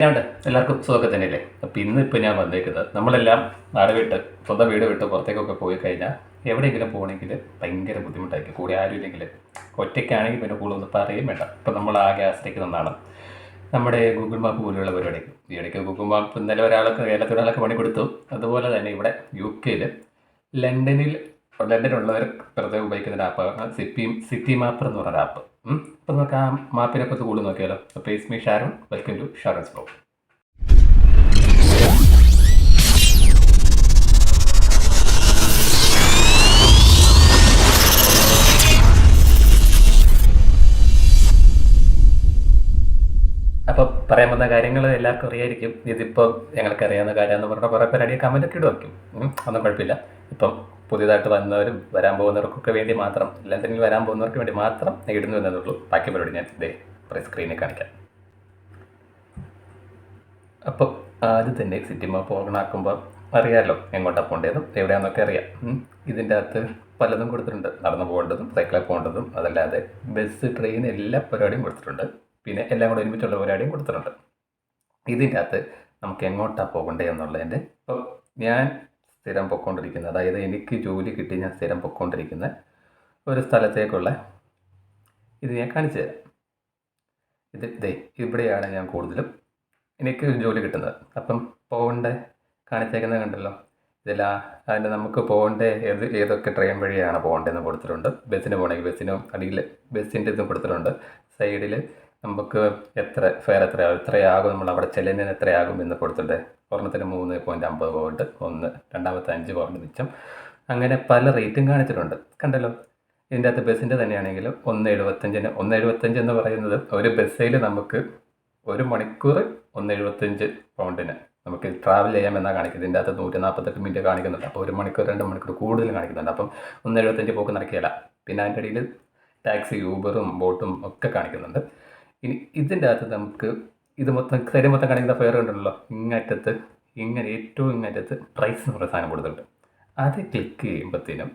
ഞാണ്ട് എല്ലാവർക്കും സുഖമൊക്കെ തന്നെയല്ലേ? അപ്പം ഇന്ന് ഇപ്പം ഞാൻ വന്നേക്കുന്നത് നമ്മളെല്ലാം നാട് വിട്ട് സ്വന്തം വീട് വിട്ട് പുറത്തേക്കൊക്കെ പോയി കഴിഞ്ഞാൽ എവിടെയെങ്കിലും പോകണമെങ്കിൽ ഭയങ്കര ബുദ്ധിമുട്ടായിരിക്കും. കൂടെ ആരും ഇല്ലെങ്കിൽ ഒറ്റയ്ക്കാണെങ്കിൽ പിന്നെ കൂടുതലൊന്നും പറയുകയും വേണ്ട. ഇപ്പം നമ്മൾ ആകെ ആശ്രയിക്കുന്നതാണ് നമ്മുടെ ഗൂഗിൾ മാപ്പ് പോലെയുള്ള പരിപാടി. ഈ ഇടയ്ക്ക് ഗൂഗിൾ മാപ്പ് ഇന്നലെ ഒരാൾക്ക് ഒരാളൊക്കെ പണി കൊടുത്തു. അതുപോലെ തന്നെ ഇവിടെ യു കെയിൽ ലണ്ടനിൽ ലണ്ടനിലുള്ളവർ വെറുതെ ഉപയോഗിക്കുന്ന ഒരു ആപ്പാണ് സിറ്റി സിറ്റി മാപ്പർ എന്ന് പറഞ്ഞ ആപ്പ് അപ്പം നമുക്ക് ആ മാപ്പിനെ കുറിച്ച് കൂടുതൽ നോക്കിയാലോ? അപ്പോൾ is me Sharon welcome to Sharon's blog അപ്പോൾ പറയാൻ വന്ന കാര്യങ്ങൾ എല്ലാവർക്കും അറിയായിരിക്കും. ഇതിപ്പോൾ ഞങ്ങൾക്ക് അറിയാവുന്ന കാര്യമെന്ന് പറഞ്ഞാൽ കുറേ പേര് അടിയ കമന്റൊക്കെ ഇടുമായിരിക്കും അതൊന്നും കുഴപ്പമില്ല. ഇപ്പം പുതിയതായിട്ട് വന്നവരും വരാൻ പോകുന്നവർക്കൊക്കെ വേണ്ടി മാത്രം ലണ്ടനിൽ വരാൻ പോകുന്നവർക്ക് വേണ്ടി മാത്രം നേടുന്നു എന്നതുള്ളൂ. ബാക്കി പരിപാടി ഞാൻ ഇതേ സ്ക്രീനിൽ കാണിക്കാം. അപ്പോൾ ആദ്യം തന്നെ സിറ്റി മാപ്പ് ഓർഗണാക്കുമ്പോൾ അറിയാമല്ലോ എങ്ങോട്ടാണ് പോകേണ്ടതും എവിടെയാണെന്നൊക്കെ അറിയാം. ഇതിന്റെ അകത്ത് പലതും കൊടുത്തിട്ടുണ്ട്. നടന്നു പോകേണ്ടതും സൈക്കിളിൽ പോകേണ്ടതും അതല്ലാതെ ബസ് ട്രെയിൻ എല്ലാ പരിപാടിയും കൊടുത്തിട്ടുണ്ട്. പിന്നെ എല്ലാം കൂടെ ഒരുമിച്ചുള്ള പരിപാടിയും കൊടുത്തിട്ടുണ്ട്. ഇതിന്റെ അകത്ത് നമുക്ക് എങ്ങോട്ടാണ് പോകേണ്ടത് എന്നുള്ളതിന്റെ ഇപ്പോൾ ഞാൻ സ്ഥിരം പൊയ്ക്കൊണ്ടിരിക്കുന്ന അതായത് എനിക്ക് ജോലി കിട്ടി ഞാൻ സ്ഥിരം പൊയ്ക്കൊണ്ടിരിക്കുന്ന ഒരു സ്ഥലത്തേക്കുള്ള ഇത് ഞാൻ കാണിച്ചു തരാം. ഇത് ദേ ഇവിടെയാണ് ഞാൻ കൂടുതലും എനിക്ക് ജോലി കിട്ടുന്നത്. അപ്പം പോകേണ്ട കാണിച്ചേക്കുന്നത് കണ്ടല്ലോ? ഇതിലാ അതിന് നമുക്ക് പോകേണ്ട ഏത് ഏതൊക്കെ ട്രെയിൻ വഴിയാണ് പോകേണ്ടതെന്ന് കൊടുത്തിട്ടുണ്ട്. ബസ്സിന് പോകണമെങ്കിൽ ബസ്സിനും അടിയിൽ ബസ്സിന്റെ ഇതും കൊടുത്തിട്ടുണ്ട്. സൈഡിൽ നമുക്ക് എത്ര ഫെയർ എത്രയാകും എത്രയാകും? നമ്മൾ അവിടെ ചെല്ലുന്നതിന് എത്രയാകും എന്ന് കൊടുത്തിട്ടേ ഒരെണ്ണത്തിന് മൂന്ന് പോയിന്റ് അമ്പത് പോയിന്റ് ഒന്ന് രണ്ടാമത്തെ അഞ്ച് പോയിന്റ് മിച്ചം. അങ്ങനെ പല റേറ്റും കാണിച്ചിട്ടുണ്ട്. കണ്ടല്ലോ? ഇതിന്റെ അകത്ത് ബസ്സിന്റെ തന്നെയാണെങ്കിൽ ഒന്ന് എഴുപത്തഞ്ചിന് ഒന്ന് എഴുപത്തഞ്ച് എന്ന് പറയുന്നത് ഒരു ബസ്സിൽ നമുക്ക് ഒരു മണിക്കൂർ ഒന്ന് എഴുപത്തഞ്ച് പൗണ്ടിന് നമുക്ക് ട്രാവൽ ചെയ്യാമെന്നാണ് കാണിക്കുന്നത്. ഇതിന്റെ അകത്ത് നൂറ്റി നാൽപ്പത്തെട്ട് മിനിറ്റ് കാണിക്കുന്നുണ്ട്. അപ്പോൾ ഒരു മണിക്കൂർ രണ്ട് മണിക്കൂർ കൂടുതൽ കാണിക്കുന്നുണ്ട്. അപ്പം ഒന്ന് എഴുപത്തഞ്ച് പോക്ക് നടക്കുകയില്ല. പിന്നെ അതിന്റെ ഇടയിൽ ടാക്സി യൂബറും ബോട്ടും ഒക്കെ കാണിക്കുന്നുണ്ട്. ഇനി ഇതിന്റെ അകത്ത് നമുക്ക് ഇത് മൊത്തം സൈഡ് മൊത്തം കാണിക്കുന്ന ഫയർ ഉണ്ടല്ലോ ഇങ്ങറ്റത്ത് ഇങ്ങനെ ഏറ്റവും ഇങ്ങറ്റത്ത് പ്രൈസ് എന്ന് പറയുന്ന സാധനം കൊടുത്തിട്ടുണ്ട്. അത് ക്ലിക്ക് ചെയ്യുമ്പോഴത്തേനും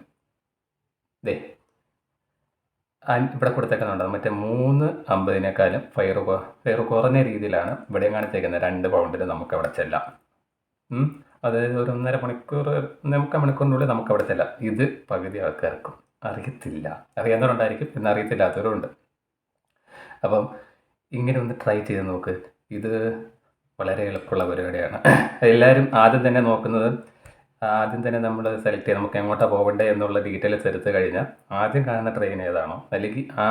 ദേ ഇവിടെ കൊടുത്തേക്കുന്നുണ്ട്. മറ്റേ മൂന്ന് അമ്പതിനേക്കാളും ഫയർ ഫയർ കുറഞ്ഞ രീതിയിലാണ് ഇവിടെ കാണിച്ചേക്കുന്നത്. രണ്ട് പൗണ്ടിൽ നമുക്ക് അവിടെ ചെല്ലാം. അതായത് ഒരു ഒന്നര മണിക്കൂർ നമുക്ക് മണിക്കൂറിനുള്ളിൽ നമുക്ക് അവിടെ ചെല്ലാം. ഇത് പകുതി ആൾക്കാർക്കും അറിയത്തില്ല. അറിയാവുന്നവരുണ്ടായിരിക്കും പിന്നെ അറിയത്തില്ലാത്തവരുണ്ട് അപ്പം ഇങ്ങനെ ഒന്ന് ട്രൈ ചെയ്ത് നോക്ക്. ഇത് വളരെ എളുപ്പമുള്ള പരിപാടിയാണ്. എല്ലാവരും ആദ്യം തന്നെ നോക്കുന്നത് ആദ്യം തന്നെ നമ്മൾ സെലക്ട് ചെയ്ത് നമുക്ക് എങ്ങോട്ടാണ് പോകേണ്ടത് എന്നുള്ള ഡീറ്റെയിൽസ് എടുത്തു കഴിഞ്ഞാൽ ആദ്യം കാണുന്ന ട്രെയിൻ ഏതാണോ അല്ലെങ്കിൽ ആ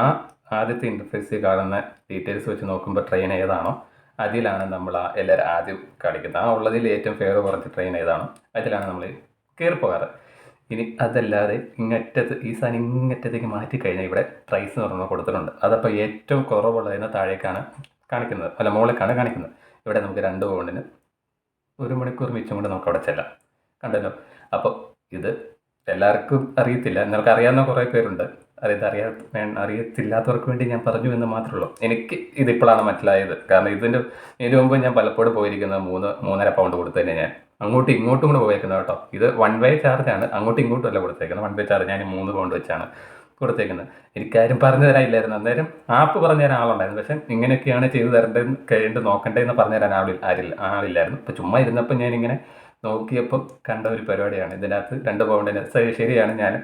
ആദ്യത്തെ ഇന്റർഫേസിൽ കാണുന്ന ഡീറ്റെയിൽസ് വെച്ച് നോക്കുമ്പോൾ ട്രെയിൻ ഏതാണോ അതിലാണ് നമ്മൾ ആ എല്ലാവരും ആദ്യം കാണിക്കുന്നത്. ആ ഉള്ളതിൽ ഏറ്റവും ഫേവർ കുറച്ച് ട്രെയിൻ ഏതാണോ അതിലാണ് നമ്മൾ കയറി പോകാറ്. ഇനി അതല്ലാതെ ഇങ്ങറ്റത്ത് ഈ സാധനം ഇങ്ങറ്റത്തേക്ക് മാറ്റി കഴിഞ്ഞാൽ ഇവിടെ പ്രൈസ് എന്ന് പറഞ്ഞാൽ കൊടുത്തിട്ടുണ്ട്. അതപ്പോൾ ഏറ്റവും കുറവുള്ളതിന് താഴേക്കാണ് കാണിക്കുന്നത്. അല്ല മുകളിലേക്കാണ് കാണിക്കുന്നത്. ഇവിടെ നമുക്ക് രണ്ട് പൗണ്ടിന് ഒരു മണിക്കൂർ മിച്ചം കൊണ്ട് നമുക്ക് അവിടെ ചെല്ലാം. കണ്ടല്ലോ? അപ്പോൾ ഇത് എല്ലാവർക്കും അറിയത്തില്ല. നിങ്ങൾക്ക് അറിയാവുന്ന കുറേ പേരുണ്ട്. അറിയത് അറിയാ അറിയത്തില്ലാത്തവർക്ക് വേണ്ടി ഞാൻ പറഞ്ഞു എന്ന് മാത്രമേ ഉള്ളൂ. എനിക്ക് ഇതിപ്പോഴാണ് മനസ്സിലായത്. കാരണം ഇതിന്റെ ഇതിന് മുമ്പ് ഞാൻ പലപ്പോഴും പോയിരിക്കുന്നത് മൂന്ന് മൂന്നര പൗണ്ട് കൊടുത്തു തന്നെ ഞാൻ. അങ്ങോട്ടും ഇങ്ങോട്ടും കൂടെ പോയേക്കുന്നത് കേട്ടോ. ഇത് വൺ വേ ചാർജാണ് അങ്ങോട്ടും ഇങ്ങോട്ടും അല്ല കൊടുത്തേക്കുന്നത്. വൺ വേ ചാർജ് ഞാൻ മൂന്ന് പൗണ്ട് വെച്ചാണ് കൊടുത്തേക്കുന്നത്. എനിക്കാരും പറഞ്ഞു തരാനില്ലായിരുന്നു. അന്നേരം ആപ്പ് പറഞ്ഞു തരാൻ ആളുണ്ടായിരുന്നു. പക്ഷേ ഇങ്ങനെയൊക്കെയാണ് ചെയ്തു തരേണ്ടതെന്ന് കഴിഞ്ഞിട്ട് നോക്കേണ്ടതെന്ന് പറഞ്ഞു തരാൻ ആളിൽ ആരില്ല ആളില്ലായിരുന്നു. അപ്പോൾ ചുമ്മാ ഇരുന്നപ്പോൾ ഞാനിങ്ങനെ നോക്കിയപ്പോൾ കണ്ട ഒരു പരിപാടിയാണ്. ഇതിനകത്ത് രണ്ട് പൗണ്ടിന് ശരിയാണ് ഞാൻ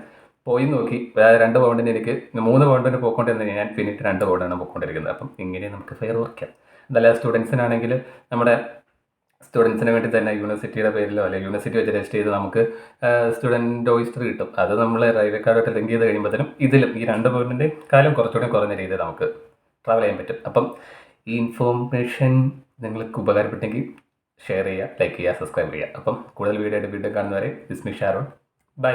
പോയി നോക്കി. രണ്ട് പൗണ്ടിന് എനിക്ക് മൂന്ന് പൗണ്ടിന് പോയിക്കൊണ്ടിരുന്ന ഞാൻ പിന്നീട് രണ്ട് പൗണ്ടാണ് പോയിക്കൊണ്ടിരിക്കുന്നത്. അപ്പം ഇങ്ങനെ നമുക്ക് ഫെയർ വർക്കാം അതല്ല സ്റ്റുഡൻസിനാണെങ്കിൽ നമ്മുടെ സ്റ്റുഡൻസിന് വേണ്ടി തന്നെ യൂണിവേഴ്സിറ്റിയുടെ പേരിലോ അല്ലെങ്കിൽ യൂണിവേഴ്സിറ്റി വെച്ച് രജിസ്റ്റർ ചെയ്ത് നമുക്ക് സ്റ്റുഡന്റ് ഓയിസ്റ്റർ കിട്ടും. അത് നമ്മൾ റെയിൽവേ കാർഡായിട്ട് ലിങ്ക് ചെയ്ത് കഴിയുമ്പോഴത്തേനും ഇതിലും ഈ രണ്ട് പോയിന്റിന്റെ കാലം കുറച്ചുകൂടി കുറഞ്ഞ രീതിയിൽ നമുക്ക് ട്രാവൽ ചെയ്യാൻ പറ്റും. അപ്പം ഈ ഇൻഫോർമേഷൻ നിങ്ങൾക്ക് ഉപകാരപ്പെട്ടെങ്കിൽ ഷെയർ ചെയ്യുക ലൈക്ക് ചെയ്യുക സബ്സ്ക്രൈബ് ചെയ്യുക. അപ്പം കൂടുതൽ വീഡിയോ ആയിട്ട് വീണ്ടും കാണുന്നവരെ വിസ്മി ഷാരോൺ ബൈ